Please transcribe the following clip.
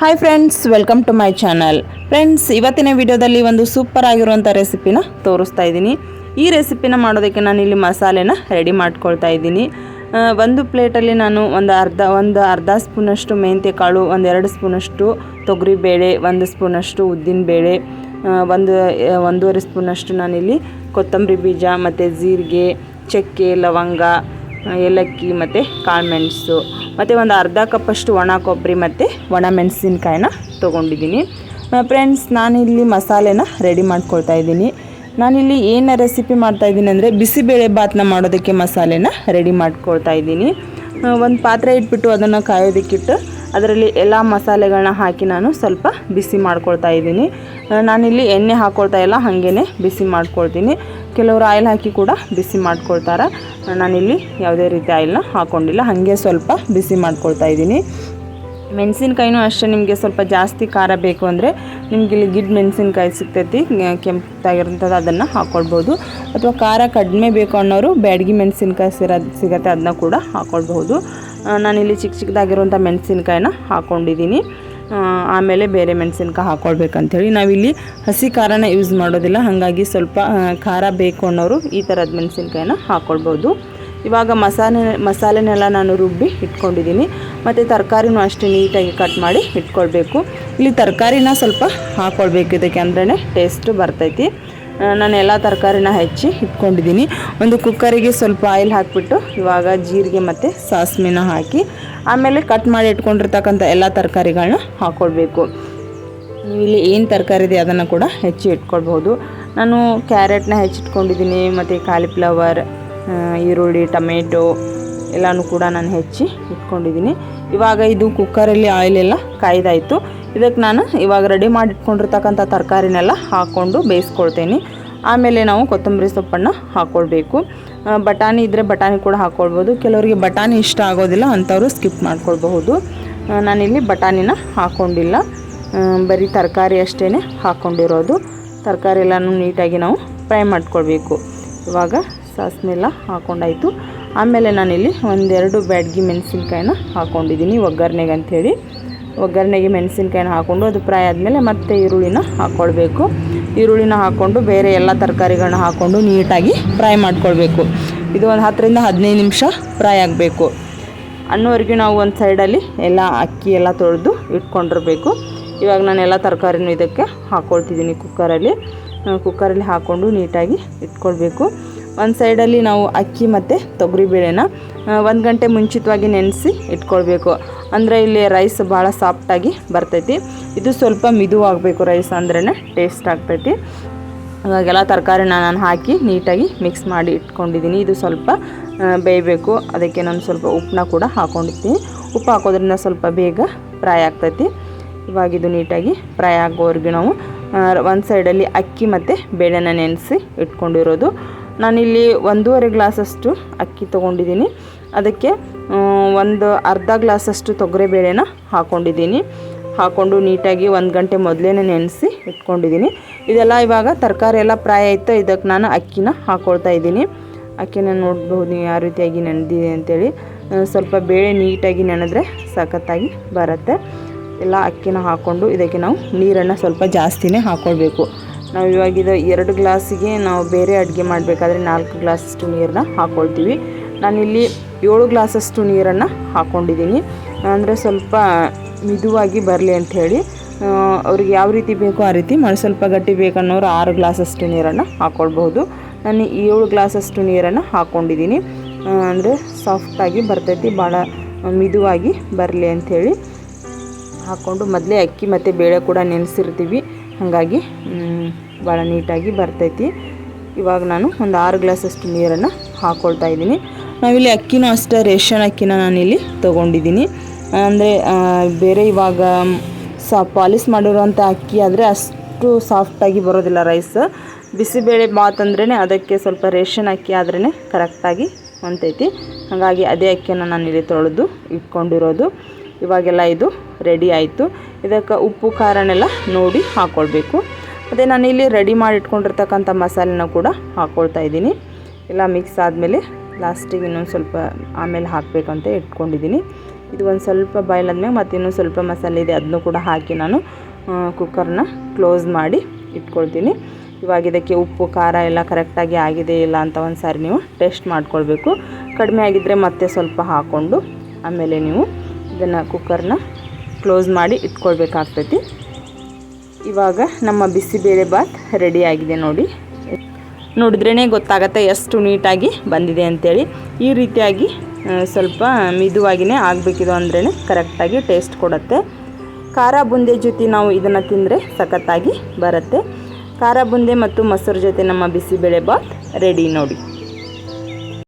Hi friends welcome to my channel friends ಇವತ್ತಿನ ವಿಡಿಯೋದಲ್ಲಿ ಒಂದು ಸೂಪರ್ ಆಗಿರುವಂಥ ರೆಸಿಪಿನ ತೋರಿಸ್ತಾ ಇದ್ದೀನಿ. ಈ ರೆಸಿಪಿನ ಮಾಡೋದಕ್ಕೆ ನಾನು ಇಲ್ಲಿ ಮಸಾಲೆನ ರೆಡಿ ಮಾಡ್ಕೊಳ್ತಾ ಇದ್ದೀನಿ. ಒಂದು ಪ್ಲೇಟಲ್ಲಿ ನಾನು ಒಂದು ಅರ್ಧ ಒಂದು ಅರ್ಧ ಸ್ಪೂನಷ್ಟು ಮೆಂತ್ಯ ಕಾಳು, ಒಂದು ಎರಡು ಸ್ಪೂನಷ್ಟು ತೊಗರಿಬೇಳೆ ಒಂದು ಸ್ಪೂನಷ್ಟು ಉದ್ದಿನ ಬೇಳೆ ಒಂದು ಒಂದೂವರೆ ಸ್ಪೂನಷ್ಟು ನಾನಿಲ್ಲಿ ಕೊತ್ತಂಬರಿ ಬೀಜ, ಮತ್ತು ಜೀರಿಗೆ, ಚಕ್ಕೆ, ಲವಂಗ ಏಲಕ್ಕಿ, ಮತ್ತು ಕಾಳುಮೆಣಸು. ಮತ್ತು ಒಂದು ಅರ್ಧ ಕಪ್ಪಷ್ಟು ಒಣ ಕೊಬ್ಬರಿ ಮತ್ತು ಒಣ ಮೆಣಸಿನ್ಕಾಯಿನ ತೊಗೊಂಡಿದ್ದೀನಿ. ಫ್ರೆಂಡ್ಸ್ ನಾನಿಲ್ಲಿ ಮಸಾಲೆನ ರೆಡಿ ಮಾಡ್ಕೊಳ್ತಾ ಇದ್ದೀನಿ. ನಾನಿಲ್ಲಿ ಏನು ರೆಸಿಪಿ ಮಾಡ್ತಾ ಇದ್ದೀನಿ ಅಂದರೆ ಬಿಸಿಬೇಳೆ ಭಾತ್ನ ಮಾಡೋದಕ್ಕೆ ಮಸಾಲೆನ ರೆಡಿ ಮಾಡ್ಕೊಳ್ತಾ ಇದ್ದೀನಿ. ಒಂದು ಪಾತ್ರೆ ಇಟ್ಬಿಟ್ಟು ಅದನ್ನು ಕಾಯೋದಕ್ಕಿಟ್ಟು ಅದರಲ್ಲಿ ಎಲ್ಲ ಮಸಾಲೆಗಳನ್ನ ಹಾಕಿ ನಾನು ಸ್ವಲ್ಪ ಬಿಸಿ ಮಾಡ್ಕೊಳ್ತಾ ಇದ್ದೀನಿ. ನಾನಿಲ್ಲಿ ಎಣ್ಣೆ ಹಾಕ್ಕೊಳ್ತಾ ಇಲ್ಲ ಹಾಗೇ ಬಿಸಿ ಮಾಡ್ಕೊಳ್ತೀನಿ. ಕೆಲವರು ಆಯಿಲ್ ಹಾಕಿ ಕೂಡ ಬಿಸಿ ಮಾಡ್ಕೊಳ್ತಾರೆ. ನಾನಿಲ್ಲಿ ಯಾವುದೇ ರೀತಿ ಆಯಿಲ್ನ ಹಾಕ್ಕೊಂಡಿಲ್ಲ ಹಾಗೆ ಸ್ವಲ್ಪ ಬಿಸಿ ಮಾಡ್ಕೊಳ್ತಾ ಇದ್ದೀನಿ. ಮೆಣಸಿನ್ಕಾಯಿನೂ ಅಷ್ಟೇ, ನಿಮಗೆ ಸ್ವಲ್ಪ ಜಾಸ್ತಿ ಖಾರ ಬೇಕು ಅಂದರೆ ನಿಮ್ಗೆ ಇಲ್ಲಿ ಗಿಡ್ ಮೆಣಸಿನ್ಕಾಯಿ ಸಿಗ್ತೈತಿ ಕೆಂಪಾಗಿರೋಂಥದ್ದು ಅದನ್ನು ಹಾಕ್ಕೊಳ್ಬೋದು ಅಥವಾ ಖಾರ ಕಡಿಮೆ ಬೇಕು ಅನ್ನೋರು ಬ್ಯಾಡಗಿ ಮೆಣಸಿನ್ಕಾಯಿ ಸಿರ, ಸಿಗತ್ತೆ, ಅದನ್ನ ಕೂಡ ಹಾಕ್ಕೊಳ್ಬಹುದು ನಾನಿಲ್ಲಿ ಚಿಕ್ಕ ಚಿಕ್ಕದಾಗಿರುವಂಥ ಮೆಣಸಿನ್ಕಾಯಿನ ಹಾಕ್ಕೊಂಡಿದ್ದೀನಿ ಆಮೇಲೆ ಬೇರೆ ಮೆಣಸಿನ್ಕಾಯಿ ಹಾಕ್ಕೊಳ್ಬೇಕಂಥೇಳಿ ನಾವಿಲ್ಲಿ ಹಸಿ ಖಾರನ ಯೂಸ್ ಮಾಡೋದಿಲ್ಲ. ಹಾಗಾಗಿ ಸ್ವಲ್ಪ ಖಾರ ಬೇಕು ಅನ್ನೋರು ಈ ಥರದ ಮೆಣಸಿನ್ಕಾಯಿನ ಹಾಕ್ಕೊಳ್ಬೋದು ಇವಾಗ ಮಸಾಲೆ, ಮಸಾಲೆನೆಲ್ಲ ನಾನು ರುಬ್ಬಿ ಇಟ್ಕೊಂಡಿದ್ದೀನಿ. ಮತ್ತು ತರಕಾರಿನೂ ಅಷ್ಟೇ ನೀಟಾಗಿ ಕಟ್ ಮಾಡಿ ಇಟ್ಕೊಳ್ಬೇಕು. ಇಲ್ಲಿ ತರಕಾರಿನ ಸ್ವಲ್ಪ ಹಾಕ್ಕೊಳ್ಬೇಕು ಇದಕ್ಕೆ ಅಂದ್ರೆ ಟೇಸ್ಟು ಬರ್ತೈತಿ. ನಾನು ಎಲ್ಲ ತರಕಾರಿನ ಹೆಚ್ಚಿ ಇಟ್ಕೊಂಡಿದ್ದೀನಿ. ಒಂದು ಕುಕ್ಕರಿಗೆ ಸ್ವಲ್ಪ ಆಯಿಲ್ ಹಾಕಿಬಿಟ್ಟು ಇವಾಗ ಜೀರಿಗೆ ಮತ್ತು ಸಾಸಿವೆನ ಹಾಕಿ ಆಮೇಲೆ ಕಟ್ ಮಾಡಿ ಇಟ್ಕೊಂಡಿರ್ತಕ್ಕಂಥ ಎಲ್ಲ ತರಕಾರಿಗಳನ್ನ ಹಾಕ್ಕೊಳ್ಬೇಕು ಇಲ್ಲಿ ಏನು ತರಕಾರಿ ಇದೆ ಅದನ್ನು ಕೂಡ ಹೆಚ್ಚಿ ಇಟ್ಕೊಳ್ಬೋದು ನಾನು ಕ್ಯಾರೆಟ್ನ ಹೆಚ್ಚಿಟ್ಕೊಂಡಿದ್ದೀನಿ, ಮತ್ತು ಕಾಲಿಫ್ಲವರ್ ಈರುಳ್ಳಿ, ಟೊಮೆಟೊ ಎಲ್ಲನೂ ಕೂಡ ನಾನು ಹೆಚ್ಚಿ ಇಟ್ಕೊಂಡಿದ್ದೀನಿ. ಇವಾಗ ಇದು ಕುಕ್ಕರಲ್ಲಿ ಆಯಿಲ್ ಎಲ್ಲ ಕಾಯ್ದಾಯಿತು. ಇದಕ್ಕೆ ನಾನು ಇವಾಗ ರೆಡಿ ಮಾಡಿ ಇಟ್ಕೊಂಡಿರ್ತಕ್ಕಂಥ ತರಕಾರಿನೆಲ್ಲ ಹಾಕ್ಕೊಂಡು ಬೇಯಿಸ್ಕೊಳ್ತೀನಿ. ಆಮೇಲೆ ನಾವು ಕೊತ್ತಂಬರಿ ಸೊಪ್ಪನ್ನು ಹಾಕ್ಕೊಳ್ಬೇಕು ಬಟಾಣಿ ಇದ್ದರೆ ಬಟಾಣಿ ಕೂಡ ಹಾಕ್ಕೊಳ್ಬೋದು ಕೆಲವರಿಗೆ ಬಟಾಣಿ ಇಷ್ಟ ಆಗೋದಿಲ್ಲ, ಅಂಥವರು ಸ್ಕಿಪ್ ಮಾಡ್ಕೊಳ್ಬಹುದು. ನಾನಿಲ್ಲಿ ಬಟಾಣಿನ ಹಾಕ್ಕೊಂಡಿಲ್ಲ ಬರೀ ತರಕಾರಿ ಅಷ್ಟೇ ಹಾಕ್ಕೊಂಡಿರೋದು ತರಕಾರಿ ಎಲ್ಲನೂ ನೀಟಾಗಿ ನಾವು ಫ್ರೈ ಮಾಡ್ಕೊಳ್ಬೇಕು. ಇವಾಗ ಸಾಸ್ನೆಲ್ಲ ಹಾಕ್ಕೊಂಡಾಯಿತು ಆಮೇಲೆ ನಾನಿಲ್ಲಿ ಒಂದೆರಡು ಬ್ಯಾಡ್ಗಿ ಮೆಣಸಿನ್ಕಾಯಿನ ಹಾಕ್ಕೊಂಡಿದ್ದೀನಿ ಒಗ್ಗರಣೆಗೆ ಅಂಥೇಳಿ ಒಗ್ಗರಣೆಗೆ ಮೆಣಸಿನ್ಕಾಯಿನ ಹಾಕ್ಕೊಂಡು ಅದು ಫ್ರೈ ಆದಮೇಲೆ ಮತ್ತೆ ಈರುಳ್ಳಿನ ಹಾಕ್ಕೊಳ್ಬೇಕು. ಈರುಳ್ಳಿನ ಹಾಕ್ಕೊಂಡು ಬೇರೆ ಎಲ್ಲ ತರಕಾರಿಗಳನ್ನ ಹಾಕ್ಕೊಂಡು ನೀಟಾಗಿ ಫ್ರೈ ಮಾಡ್ಕೊಳ್ಬೇಕು. ಇದು ಒಂದು ಹತ್ತರಿಂದ ಹದಿನೈದು ನಿಮಿಷ ಫ್ರೈ ಆಗಬೇಕು. ಅನ್ನೋವರೆಗೂ ನಾವು ಒಂದು ಸೈಡಲ್ಲಿ ಎಲ್ಲ ಅಕ್ಕಿ ಎಲ್ಲ ತೊಳೆದು ಇಟ್ಕೊಂಡಿರಬೇಕು. ಇವಾಗ ನಾನು ಎಲ್ಲ ತರಕಾರಿನೂ ಇದಕ್ಕೆ ಹಾಕ್ಕೊಳ್ತಿದ್ದೀನಿ ಕುಕ್ಕರಲ್ಲಿ. ಕುಕ್ಕರಲ್ಲಿ ಹಾಕ್ಕೊಂಡು ನೀಟಾಗಿ ಇಟ್ಕೊಳ್ಬೇಕು. ಒಂದು ಸೈಡಲ್ಲಿ ನಾವು ಅಕ್ಕಿ ಮತ್ತು ತೊಗರಿಬೇಳೆನ ಒಂದು ಗಂಟೆ ಮುಂಚಿತವಾಗಿ ನೆನೆಸಿ ಇಟ್ಕೊಳ್ಬೇಕು. ಅಂದರೆ ಇಲ್ಲಿ ರೈಸ್ ಭಾಳ ಸಾಫ್ಟಾಗಿ ಬರ್ತೈತಿ. ಇದು ಸ್ವಲ್ಪ ಮಿದುವಾಗಬೇಕು ರೈಸ್ ಅಂದ್ರೇ ಟೇಸ್ಟ್ ಆಗ್ತೈತಿ. ಇವಾಗೆಲ್ಲ ತರಕಾರಿನ ನಾನು ಹಾಕಿ ನೀಟಾಗಿ ಮಿಕ್ಸ್ ಮಾಡಿ ಇಟ್ಕೊಂಡಿದ್ದೀನಿ ಇದು ಸ್ವಲ್ಪ ಬೇಯಬೇಕು. ಅದಕ್ಕೆ ನಾನು ಸ್ವಲ್ಪ ಉಪ್ಪನ್ನ ಕೂಡ ಹಾಕ್ಕೊಂಡಿರ್ತೀನಿ ಉಪ್ಪು ಹಾಕೋದ್ರಿಂದ ಸ್ವಲ್ಪ ಬೇಗ ಫ್ರೈ ಆಗ್ತೈತಿ. ಇವಾಗ ಇದು ನೀಟಾಗಿ ಫ್ರೈ ಆಗೋವರೆಗೂ ನಾವು ಒಂದು ಸೈಡಲ್ಲಿ ಅಕ್ಕಿ ಮತ್ತು ಬೇಳೆನ ನೆನೆಸಿ ಇಟ್ಕೊಂಡಿರೋದು. ನಾನಿಲ್ಲಿ ಒಂದೂವರೆ ಗ್ಲಾಸಷ್ಟು ಅಕ್ಕಿ ತೊಗೊಂಡಿದ್ದೀನಿ ಅದಕ್ಕೆ ಒಂದು ಅರ್ಧ ಗ್ಲಾಸಷ್ಟು ತೊಗರಿಬೇಳೆನ ಹಾಕ್ಕೊಂಡಿದ್ದೀನಿ ಹಾಕ್ಕೊಂಡು ನೀಟಾಗಿ ಒಂದು ಗಂಟೆ ಮೊದಲೇ ನೆನೆಸಿ ಇಟ್ಕೊಂಡಿದ್ದೀನಿ. ಇದೆಲ್ಲ ಇವಾಗ ತರಕಾರಿ ಎಲ್ಲ ಪ್ರಾಯ ಆಯಿತು ಇದಕ್ಕೆ ನಾನು ಅಕ್ಕಿನ ಹಾಕ್ಕೊಳ್ತಾ ಇದ್ದೀನಿ. ಅಕ್ಕಿನ ನೋಡ್ಬೋದು ಯಾವ ರೀತಿಯಾಗಿ ನೆನೆದಿದೆ ಅಂತೇಳಿ. ಸ್ವಲ್ಪ ಬೇಳೆ ನೀಟಾಗಿ ನೆನೆದ್ರೆ ಸಖತ್ತಾಗಿ ಬರುತ್ತೆ. ಎಲ್ಲ ಅಕ್ಕಿನ ಹಾಕ್ಕೊಂಡು ಇದಕ್ಕೆ ನಾವು ನೀರನ್ನು ಸ್ವಲ್ಪ ಜಾಸ್ತಿನೇ ಹಾಕ್ಕೊಳ್ಬೇಕು ನಾವು ಇವಾಗಿದ ಎರಡು ಗ್ಲಾಸಿಗೆ ನಾವು ಬೇರೆ ಅಡುಗೆ ಮಾಡಬೇಕಾದ್ರೆ ನಾಲ್ಕು ಗ್ಲಾಸಷ್ಟು ನೀರನ್ನ ಹಾಕ್ಕೊಳ್ತೀವಿ ನಾನಿಲ್ಲಿ ಏಳು ಗ್ಲಾಸಷ್ಟು ನೀರನ್ನು ಹಾಕ್ಕೊಂಡಿದ್ದೀನಿ. ಅಂದರೆ ಸ್ವಲ್ಪ ಮಿದುವಾಗಿ ಬರಲಿ ಅಂಥೇಳಿ ಅವ್ರಿಗೆ ಯಾವ ರೀತಿ ಬೇಕೋ ಆ ರೀತಿ ಮಾಡಿ ಸ್ವಲ್ಪ ಗಟ್ಟಿ ಬೇಕನ್ನೋರು ಆರು ಗ್ಲಾಸಷ್ಟು ನೀರನ್ನು ಹಾಕ್ಕೊಳ್ಬಹುದು ನಾನು ಏಳು ಗ್ಲಾಸಷ್ಟು ನೀರನ್ನು ಹಾಕ್ಕೊಂಡಿದ್ದೀನಿ. ಅಂದರೆ ಸಾಫ್ಟಾಗಿ ಬರ್ತೈತಿ, ಭಾಳ ಮಿದುವಾಗಿ ಬರಲಿ ಅಂಥೇಳಿ ಹಾಕ್ಕೊಂಡು ಮೊದಲೇ ಅಕ್ಕಿ ಮತ್ತು ಬೇಳೆ ಕೂಡ ನೆನೆಸಿರ್ತೀವಿ. ಹಾಗಾಗಿ ಭಾಳ ನೀಟಾಗಿ ಬರ್ತೈತಿ. ಇವಾಗ ನಾನು ಒಂದು ಆರು ಗ್ಲಾಸಷ್ಟು ನೀರನ್ನು ಹಾಕ್ಕೊಳ್ತಾ ಇದ್ದೀನಿ. ನಾವಿಲ್ಲಿ ಅಕ್ಕಿನೂ ಅಷ್ಟೇ, ರೇಷನ್ ಅಕ್ಕಿನ ನಾನಿಲ್ಲಿ ತೊಗೊಂಡಿದ್ದೀನಿ. ಅಂದರೆ ಬೇರೆ ಇವಾಗ ಸಾ, ಪಾಲಿಸ್ ಮಾಡಿರುವಂಥ ಅಕ್ಕಿ ಆದರೆ ಅಷ್ಟು ಸಾಫ್ಟಾಗಿ ಬರೋದಿಲ್ಲ ರೈಸ್ ಬಿಸಿಬೇಳೆ ಬಾತ್ ಅಂದ್ರೇ ಅದಕ್ಕೆ ಸ್ವಲ್ಪ ರೇಷನ್ ಅಕ್ಕಿ ಆದ್ರೇ ಕರೆಕ್ಟಾಗಿ ಹೊಂತೈತಿ. ಹಾಗಾಗಿ ಅದೇ ಅಕ್ಕಿಯನ್ನು ನಾನಿಲ್ಲಿ ತೊಳೆದು ಇಟ್ಕೊಂಡಿರೋದು. ಇವಾಗೆಲ್ಲ ಇದು ರೆಡಿ ಆಯಿತು. ಇದಕ್ಕೆ ಉಪ್ಪು ಖಾರನೆಲ್ಲ ನೋಡಿ ಹಾಕ್ಕೊಳ್ಬೇಕು ನಾನು ನಾನಿಲ್ಲಿ ರೆಡಿ ಮಾಡಿ ಇಟ್ಕೊಂಡಿರ್ತಕ್ಕಂಥ ಮಸಾಲೆನ ಕೂಡ ಹಾಕ್ಕೊಳ್ತಾ ಇದ್ದೀನಿ. ಎಲ್ಲ ಮಿಕ್ಸ್ ಆದಮೇಲೆ ಲಾಸ್ಟಿಗೆ ಇನ್ನೊಂದು ಸ್ವಲ್ಪ ಆಮೇಲೆ ಹಾಕಬೇಕಂತ ಇಟ್ಕೊಂಡಿದ್ದೀನಿ. ಇದು ಒಂದು ಸ್ವಲ್ಪ ಬಾಯ್ಲ್ ಆದಮೇಲೆ ಮತ್ತು ಇನ್ನೊಂದು ಸ್ವಲ್ಪ ಮಸಾಲೆ ಇದೆ ಅದನ್ನು ಕೂಡ ಹಾಕಿ ನಾನು ಕುಕ್ಕರ್ನ ಕ್ಲೋಸ್ ಮಾಡಿ ಇಟ್ಕೊಳ್ತೀನಿ. ಇವಾಗ ಇದಕ್ಕೆ ಉಪ್ಪು, ಖಾರ ಎಲ್ಲ ಕರೆಕ್ಟಾಗಿ ಆಗಿದೆ ಇಲ್ಲ ಅಂತ ಒಂದು ಸಾರಿ ನೀವು ಟೇಸ್ಟ್ ಮಾಡ್ಕೊಳ್ಬೇಕು. ಕಡಿಮೆ ಆಗಿದ್ದರೆ ಮತ್ತೆ ಸ್ವಲ್ಪ ಹಾಕ್ಕೊಂಡು ಆಮೇಲೆ ನೀವು ಇದನ್ನು ಕುಕ್ಕರ್ನ ಕ್ಲೋಸ್ ಮಾಡಿ ಇಟ್ಕೊಳ್ಬೇಕಾಗ್ತೈತಿ. ಇವಾಗ ನಮ್ಮ ಬಿಸಿಬೇಳೆ ಬಾತ್ ರೆಡಿ ಆಗಿದೆ ನೋಡಿ. ನೋಡಿದ್ರೇ ಗೊತ್ತಾಗತ್ತೆ ಎಷ್ಟು ನೀಟಾಗಿ ಬಂದಿದೆ ಅಂತೇಳಿ. ಈ ರೀತಿಯಾಗಿ ಸ್ವಲ್ಪ ಮಿದುವಾಗಿಯೇ ಆಗಬೇಕಿದು ಅಂದ್ರೇ ಕರೆಕ್ಟಾಗಿ ಟೇಸ್ಟ್ ಕೊಡುತ್ತೆ. ಖಾರ ಬುಂದೆ ಜೊತೆ ನಾವು ಇದನ್ನು ತಿಂದರೆ ಸಖತ್ತಾಗಿ ಬರುತ್ತೆ. ಖಾರ ಬುಂದೆ ಮತ್ತು ಮೊಸರು ಜೊತೆ ನಮ್ಮ ಬಿಸಿಬೇಳೆ ಬಾತ್ ರೆಡಿ ನೋಡಿ.